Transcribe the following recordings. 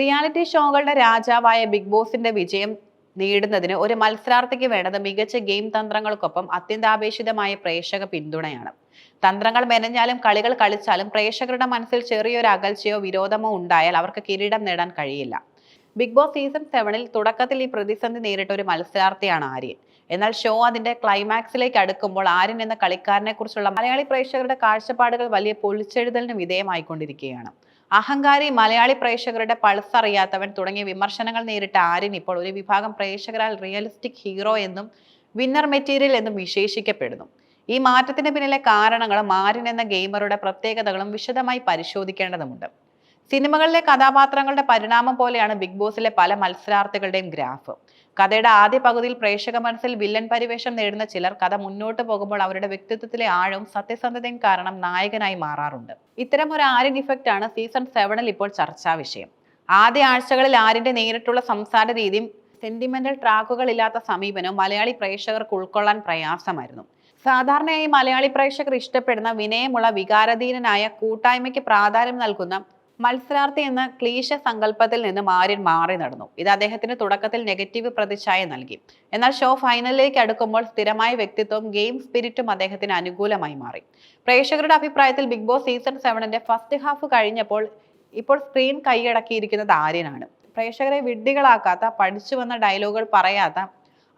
Reality ഷോകളുടെ രാജാവായ big ബോസിന്റെ വിജയം നേടുന്നതിന് ഒരു മത്സരാർത്ഥിക്ക് വേണ്ടത് മികച്ച ഗെയിം തന്ത്രങ്ങൾക്കൊപ്പം അത്യന്താപേക്ഷിതമായ പ്രേക്ഷക പിന്തുണയാണ്. തന്ത്രങ്ങൾ മെനഞ്ഞാലും കളികൾ കളിച്ചാലും പ്രേക്ഷകരുടെ മനസ്സിൽ ചെറിയൊരു അകൽച്ചയോ വിരോധമോ ഉണ്ടായാൽ അവർക്ക് കിരീടം നേടാൻ കഴിയില്ല. ബിഗ് ബോസ് സീസൺ സെവനിൽ തുടക്കത്തിൽ ഈ പ്രതിസന്ധി നേരിട്ട ഒരു മത്സരാർത്ഥിയാണ് ആര്യൻ. എന്നാൽ ഷോ അതിന്റെ ക്ലൈമാക്സിലേക്ക് അടുക്കുമ്പോൾ ആര്യൻ എന്ന കളിക്കാരനെ കുറിച്ചുള്ള മലയാളി പ്രേക്ഷകരുടെ കാഴ്ചപ്പാടുകൾ വലിയ പൊളിച്ചെഴുതലിന് വിധേയമായിക്കൊണ്ടിരിക്കുകയാണ്. അഹങ്കാരി മലയാളി പ്രേക്ഷകരുടെ പൾസ് അറിയാത്തവൻ തുടങ്ങിയ വിമർശനങ്ങൾ നേരിട്ട ആര്യൻ ഇപ്പോൾ ഒരു വിഭാഗം പ്രേക്ഷകരാൽ റിയലിസ്റ്റിക് ഹീറോ എന്നും വിന്നർ മെറ്റീരിയൽ എന്നും വിശേഷിക്കപ്പെടുന്നു. ഈ മാറ്റത്തിന് പിന്നിലെ കാരണങ്ങളും ആര്യൻ എന്ന ഗെയിമറുടെ പ്രത്യേകതകളും വിശദമായി പരിശോധിക്കേണ്ടതുണ്ട് സിനിമകളിലെ കഥാപാത്രങ്ങളുടെ പരിണാമം പോലെയാണ് ബിഗ് ബോസിലെ പല മത്സരാർത്ഥികളുടെയും ഗ്രാഫ്. കഥയുടെ ആദ്യ പകുതിയിൽ പ്രേക്ഷക മനസ്സിൽ വില്ലൻ പരിവേഷം നേടുന്ന ചിലർ കഥ മുന്നോട്ട് പോകുമ്പോൾ അവരുടെ വ്യക്തിത്വത്തിലെ ആഴവും സത്യസന്ധതയും കാരണം നായകനായി മാറാറുണ്ട്. ഇത്തരം ഒരു ആര്യൻ ഇഫക്റ്റ് ആണ് സീസൺ സെവനിൽ ഇപ്പോൾ ചർച്ചാ വിഷയം. ആദ്യ ആഴ്ചകളിൽ ആര്യന്റെ നേരിട്ടുള്ള സംസാര രീതിയും സെന്റിമെന്റൽ ട്രാക്കുകൾ ഇല്ലാത്ത സമീപനവും മലയാളി പ്രേക്ഷകർക്ക് ഉൾക്കൊള്ളാൻ പ്രയാസമായിരുന്നു. സാധാരണയായി മലയാളി പ്രേക്ഷകർ ഇഷ്ടപ്പെടുന്ന വിനയമുള്ള വികാരധീനനായ കൂട്ടായ്മയ്ക്ക് പ്രാധാന്യം നൽകുന്ന മത്സരാർത്ഥി എന്ന ക്ലീശ സങ്കല്പത്തിൽ നിന്ന് മാരിൻ മാറി നടന്നു. ഇത് അദ്ദേഹത്തിന് തുടക്കത്തിൽ നെഗറ്റീവ് പ്രതിച്ഛായ നൽകി. എന്നാൽ ഷോ ഫൈനലിലേക്ക് അടുക്കുമ്പോൾ സ്ഥിരമായ വ്യക്തിത്വവും ഗെയിം സ്പിരിറ്റും അദ്ദേഹത്തിന് അനുകൂലമായി മാറി. പ്രേക്ഷകരുടെ അഭിപ്രായത്തിൽ ബിഗ് ബോസ് സീസൺ സെവനിന്റെ ഫസ്റ്റ് ഹാഫ് കഴിഞ്ഞപ്പോൾ ഇപ്പോൾ സ്ക്രീൻ കൈയടക്കിയിരിക്കുന്നത് ആര്യനാണ്. പ്രേക്ഷകരെ വിഡ്ഢികളാക്കാത്ത പഠിച്ചു വന്ന ഡയലോഗുകൾ പറയാത്ത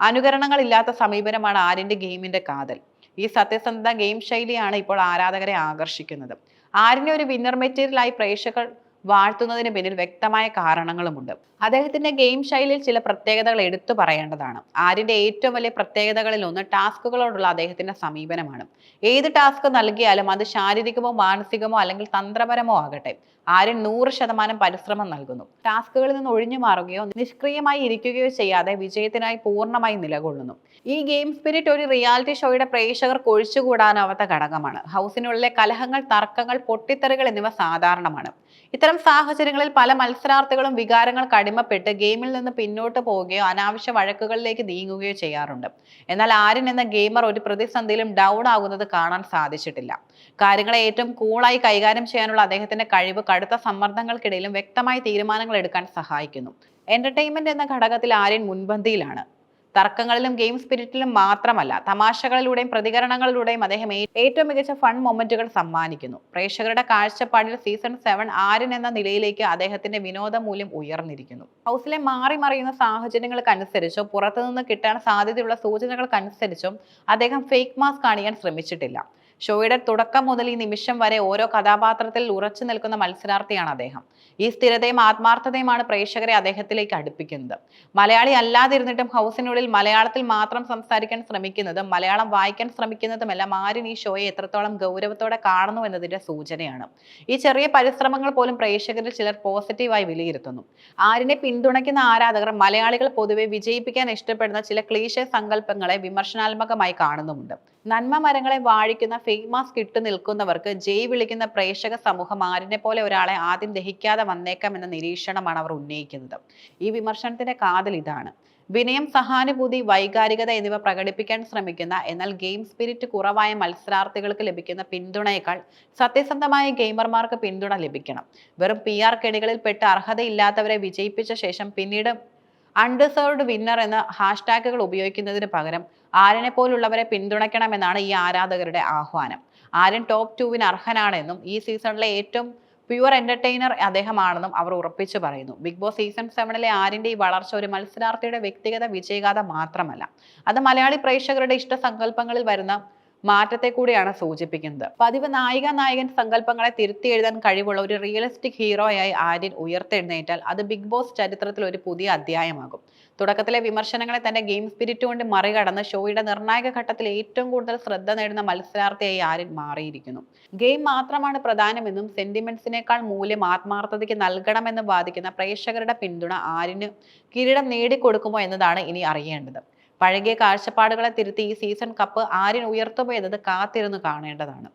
അനുകരണങ്ങളില്ലാത്ത സമീപനമാണ് ആര്യന്റെ ഗെയിമിന്റെ കാതൽ. ഈ സത്യസന്ധത ഗെയിം ശൈലിയാണ് ഇപ്പോൾ ആരാധകരെ ആകർഷിക്കുന്നത്. ആര്യനെ ഒരു വിന്നർ മെറ്റീരിയലായി പ്രേക്ഷകർ വാഴ്ത്തുന്നതിന് പിന്നിൽ വ്യക്തമായ കാരണങ്ങളുമുണ്ട്. അദ്ദേഹത്തിന്റെ ഗെയിം ശൈലിയിൽ ചില പ്രത്യേകതകൾ എടുത്തു പറയേണ്ടതാണ്. ആര്യന്റെ ഏറ്റവും വലിയ പ്രത്യേകതകളിൽ ഒന്ന് ടാസ്കുകളോടുള്ള അദ്ദേഹത്തിന്റെ സമീപനമാണ്. ഏത് ടാസ്ക് നൽകിയാലും അത് ശാരീരികമോ മാനസികമോ അല്ലെങ്കിൽ തന്ത്രപരമോ ആകട്ടെ. ആര്യൻ നൂറ് ശതമാനം പരിശ്രമം നൽകുന്നു. ടാസ്കുകളിൽ നിന്ന് ഒഴിഞ്ഞു മാറുകയോ നിഷ്ക്രിയമായി ഇരിക്കുകയോ ചെയ്യാതെ വിജയത്തിനായി പൂർണമായി നിലകൊള്ളുന്നു. ഈ ഗെയിം സ്പിരിറ്റ് ഒരു റിയാലിറ്റി ഷോയുടെ പ്രേക്ഷകർക്ക് ഒഴിച്ചുകൂടാനാവാത്ത ഘടകമാണ്. ഹൗസിനുള്ളിലെ കലഹങ്ങൾ തർക്കങ്ങൾ പൊട്ടിത്തെറികൾ എന്നിവ സാധാരണമാണ്. ഇത്തരം സാഹചര്യങ്ങളിൽ പല മത്സരാർത്ഥികളും വികാരങ്ങൾ കടിമപ്പെട്ട് ഗെയിമിൽ നിന്ന് പിന്നോട്ട് പോവുകയോ അനാവശ്യ വഴക്കുകളിലേക്ക് നീങ്ങുകയോ ചെയ്യാറുണ്ട്. എന്നാൽ ആര്യൻ എന്ന ഗെയിമർ ഒരു പ്രതിസന്ധിയിലും ഡൗൺ ആകുന്നത് കാണാൻ സാധിച്ചിട്ടില്ല. കാര്യങ്ങളെ ഏറ്റവും കൂളായി കൈകാര്യം ചെയ്യാനുള്ള അദ്ദേഹത്തിന്റെ കഴിവ് കടുത്ത സമ്മർദ്ദങ്ങൾക്കിടയിലും വ്യക്തമായ തീരുമാനങ്ങൾ എടുക്കാൻ സഹായിക്കുന്നു. എന്റർടൈൻമെന്റ് എന്ന ഘടകത്തിൽ ആര്യൻ മുൻപന്തിയിലാണ്. തർക്കങ്ങളിലും ഗെയിം സ്പിരിറ്റിലും മാത്രമല്ല തമാശകളിലൂടെയും പ്രതികരണങ്ങളിലൂടെയും അദ്ദേഹം ഏറ്റവും മികച്ച ഫൺ മൊമെന്റുകൾ സമ്മാനിക്കുന്നു. പ്രേക്ഷകരുടെ കാഴ്ചപ്പാടിൽ സീസൺ സെവൻ ആര്യൻ എന്ന നിലയിലേക്ക് അദ്ദേഹത്തിന്റെ വിനോദ മൂല്യം ഉയർന്നിരിക്കുന്നു. ഹൗസിലെ മാറി മറിയുന്ന സാഹചര്യങ്ങൾക്കനുസരിച്ചോ പുറത്തുനിന്ന് കിട്ടാൻ സാധ്യതയുള്ള സൂചനകൾക്കനുസരിച്ചും അദ്ദേഹം ഫേക്ക് മാസ്ക് കാണിക്കാൻ ശ്രമിച്ചിട്ടില്ല. ഷോയുടെ തുടക്കം മുതൽ ഈ നിമിഷം വരെ ഓരോ കഥാപാത്രത്തിൽ ഉറച്ചു നിൽക്കുന്ന മത്സരാർത്ഥിയാണ് അദ്ദേഹം. ഈ സ്ഥിരതയും ആത്മാർത്ഥതയുമാണ് പ്രേക്ഷകരെ അദ്ദേഹത്തിലേക്ക് അടുപ്പിക്കുന്നത്. മലയാളി അല്ലാതിരുന്നിട്ടും ഹൗസിനുള്ളിൽ മലയാളത്തിൽ മാത്രം സംസാരിക്കാൻ ശ്രമിക്കുന്നതും മലയാളം വായിക്കാൻ ശ്രമിക്കുന്നതുമെല്ലാം ആരും ഈ ഷോയെ എത്രത്തോളം ഗൗരവത്തോടെ കാണുന്നു എന്നതിന്റെ സൂചനയാണ്. ഈ ചെറിയ പരിശ്രമങ്ങൾ പോലും പ്രേക്ഷകരിൽ ചിലർ പോസിറ്റീവായി വിലയിരുത്തുന്നു. ആരിനെ പിന്തുണയ്ക്കുന്ന ആരാധകർ മലയാളികൾ പൊതുവെ വിജയിപ്പിക്കാൻ ഇഷ്ടപ്പെടുന്ന ചില ക്ലീശ സങ്കല്പങ്ങളെ വിമർശനാത്മകമായി കാണുന്നുമുണ്ട്. നന്മ മരങ്ങളെ വാഴിക്കുന്ന ഫേക്ക് കിട്ടു നിൽക്കുന്നവർക്ക് ജയ് വിളിക്കുന്ന പ്രേക്ഷക സമൂഹം ആരിനെ പോലെ ഒരാളെ ആദ്യം ദഹിക്കാതെ വന്നേക്കാം എന്ന നിരീക്ഷണമാണ് അവർ ഉന്നയിക്കുന്നത്. ഈ വിമർശനത്തിന്റെ കാതൽ ഇതാണ്. വിനയം സഹാനുഭൂതി വൈകാരികത എന്നിവ പ്രകടിപ്പിക്കാൻ ശ്രമിക്കുന്ന എന്നാൽ ഗെയിം സ്പിരിറ്റ് കുറവായ മത്സരാർത്ഥികൾക്ക് ലഭിക്കുന്ന പിന്തുണയേക്കാൾ സത്യസന്ധമായ ഗെയിമർമാർക്ക് പിന്തുണ ലഭിക്കണം. വെറും പി ആർ കെണികളിൽ പെട്ട് അർഹതയില്ലാത്തവരെ വിജയിപ്പിച്ച ശേഷം പിന്നീട് അൺഡിസേർവ്ഡ് വിന്നർ എന്ന ഹാഷ്ടാഗുകൾ ഉപയോഗിക്കുന്നതിന് പകരം ആര്യനെ പോലുള്ളവരെ പിന്തുണയ്ക്കണമെന്നാണ് ഈ ആരാധകരുടെ ആഹ്വാനം. ആര്യൻ ടോപ്പ് ടുവിന് അർഹനാണെന്നും ഈ സീസണിലെ ഏറ്റവും പ്യുവർ എന്റർടൈനർ അദ്ദേഹമാണെന്നും അവർ ഉറപ്പിച്ചു പറയുന്നു. ബിഗ് ബോസ് സീസൺ സെവനിലെ ആരിന്റെ ഈ വളർച്ച ഒരു മത്സരാർത്ഥിയുടെ വ്യക്തിഗത വിജയഗാഥ മാത്രമല്ല. അത് മലയാളി പ്രേക്ഷകരുടെ ഇഷ്ടസങ്കല്പങ്ങളിൽ വരുന്ന മാറ്റത്തെ കൂടിയാണ് സൂചിപ്പിക്കുന്നത്. പതിവ് നായിക നായകൻ സങ്കല്പങ്ങളെ തിരുത്തി എഴുതാൻ കഴിവുള്ള ഒരു റിയലിസ്റ്റിക് ഹീറോയായി ആര്യൻ ഉയർത്തെഴുന്നേറ്റാൽ അത് ബിഗ് ബോസ് ചരിത്രത്തിൽ ഒരു പുതിയ അധ്യായമാകും. തുടക്കത്തിലെ വിമർശനങ്ങളെ തന്റെ ഗെയിം സ്പിരിറ്റ് കൊണ്ട് മറികടന്ന് ഷോയുടെ നിർണായക ഘട്ടത്തിൽ ഏറ്റവും കൂടുതൽ ശ്രദ്ധ നേടുന്ന മത്സരാർത്ഥിയായി ആര്യൻ മാറിയിരിക്കുന്നു. ഗെയിം മാത്രമാണ് പ്രധാനമെന്നും സെന്റിമെന്റ്സിനേക്കാൾ മൂല്യം ആത്മാർത്ഥതയ്ക്ക് നൽകണമെന്ന് വാദിക്കുന്ന പ്രേക്ഷകരുടെ പിന്തുണ ആര്യന് കിരീടം നേടിക്കൊടുക്കുമോ എന്നതാണ് ഇനി അറിയേണ്ടത്. പഴകിയ കാഴ്ചപ്പാടുകളെ തിരുത്തി ഈ സീസൺ കപ്പ് ആര്യൻ ഉയർത്തുമോ എന്നത് കാത്തിരുന്ന് കാണേണ്ടതാണ്.